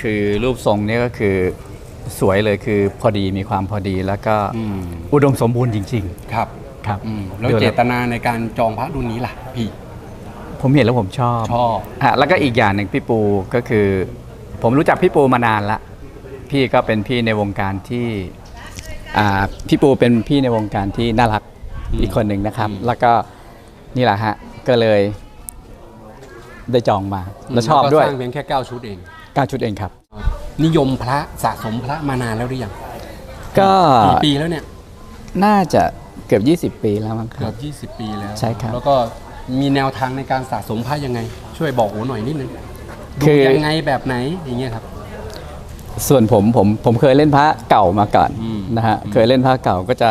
คือรูปทรงเนี่ยก็คือสวยเลยคือพอดีมีความพอดีแล้วก็อืมอุดมสมบูรณ์จริงครับๆครับอืมแล้วดูเจตนาในการจองพระรุ่นนี้ล่ะพี่ผมเห็นแล้วผมชอบชอบฮะแล้วก็อีกอย่างหนึ่งพี่ปูก็คือ ผมรู้จักพี่ปูมานานละพี่ก็เป็นพี่ในวงการที่อ่าพี่ปูเป็นพี่ในวงการที่น่ารักอีกคนหนึ่งนะครับ แล้วก็นี่แหละฮะก็เลยได้จองมาแล้วชอบด้วยแล้ก็สร้างเพียงแค่9ชุดเอง 9 ชุดเองครับ นิยมพระสะสมพระมานานแล้วหรือยังก็กี่ปีแล้วเนี่ย น่าจะเกือบ 20 ปีแล้วมั้งคเกืรัอบบ20 ปีแล้วใช่ครับ แล้วก็มีแนวทางในการสะสมพระยังไง ช่วยบอกโอหน่อยนิดนึงดูคือยังไงแบบไหนอย่างเงี้ยครับ ส่วนผมผมผมเคยเล่นพระเก่ามาก่อนอืมนะฮะเคยเล่นพระเก่าก็จะ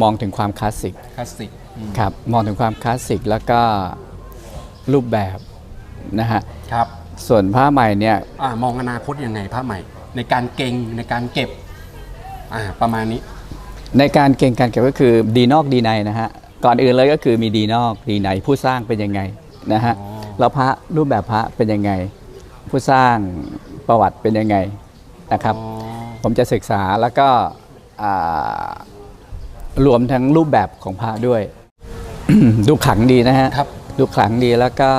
มองถึงความคลาสสิกคลาสสิกอืมครับมองถึงความคลาสสิกแล้วก็รูปแบบนะฮะครับ ส่วนผ้าใหม่เนี่ยอ่ามองอนาคตยังไงพระใหม่ ในการเก่งในการเก็บอ่าประมาณนี้ ในการเก่งการเก็บก็คือดีนอกดีในนะฮะก่อนอื่นเลยก็คือมีดีนอกดีในผู้สร้างเป็นยังไงนะฮะอ๋อแล้วพระรูปแบบพระเป็นยังไง ผู้สร้างประวัติเป็นยังไงนะครับอ๋อผมจะศึกษาแล้วก็อ่ารวมทั้งรูปแบบของพระด้วย ดูขลังดีนะฮะครับดูขลังดีแล้วก็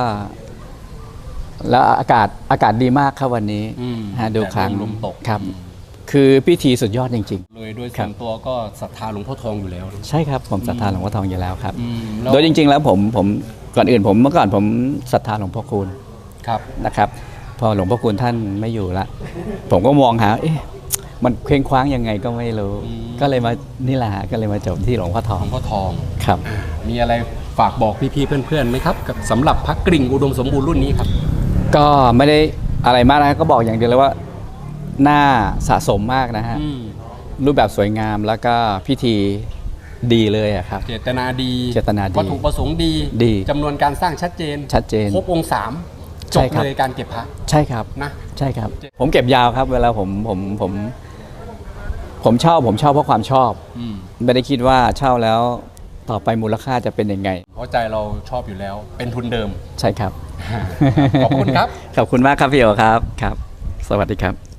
แล้วอากาศอากาศดีมากครับวันนี้อืมฮะดูขลังแต่ลมตก ครับอืมคือพิธีสุดยอดจริง เลยโดยครัส่บวนตัวก็ศรัทธาหลวงพ่อทองอยู่แล้วนะๆ ใช่ครับผมศรัทธาหลวงพ่อทองอยู่แล้วครับ อืมแล้วโดยจริง ๆ แล้วผมผมก่อนอื่นผมเมื่อก่อนผมศรัทธาหลวงพ่อคูณ ครับ นะครับพอหลวงพ่อคูณท่านไม่อยู่ละ ผมก็มองหา เอ๊ะมันเคว้งคว้างยังไงก็ไม่รู้ก็เลยมานี่แหละฮะก็เลยมาจบที่หลวงพ่อทอหลงวงพ่อทอง ครับอ่ามีอะไรฝากบอกพี่ๆเพื่อนๆไหมครับกับสำหรับพระกริ่งอุดมสมบูรณ์รุ่นนี้ครับ ก็ไม่ได้อะไรมากนะก็บอกอย่างเดียวเลยว่าน่าสะสมมากนะฮะ อืมรูปแบบสวยงามแล้วก็พิธีดีเลยอะครับ เจตนาดีเจตนาดีวัตถุประสงค์ดีดีจำนวนการสร้างชัดเจนชัดเจนครบองค์สามจใช่บครับ เลยการเก็บพระใช่ครับ นะ ใช่ครับ ผมเก็บยาวครับ เวลาผมผมผม ผมชอบผมชอบเพราะความชอบ อืม ไม่ได้คิดว่าเช่าแล้วต่อไปมูลค่าจะเป็นยังไงเพ ราะใจเราชอบอยู่แล้ว เป็นทุนเดิม ใช่ครับ ขอบคุณครับ ขอบคุณมากครับพี่โอครับครับ สวัสดีครับ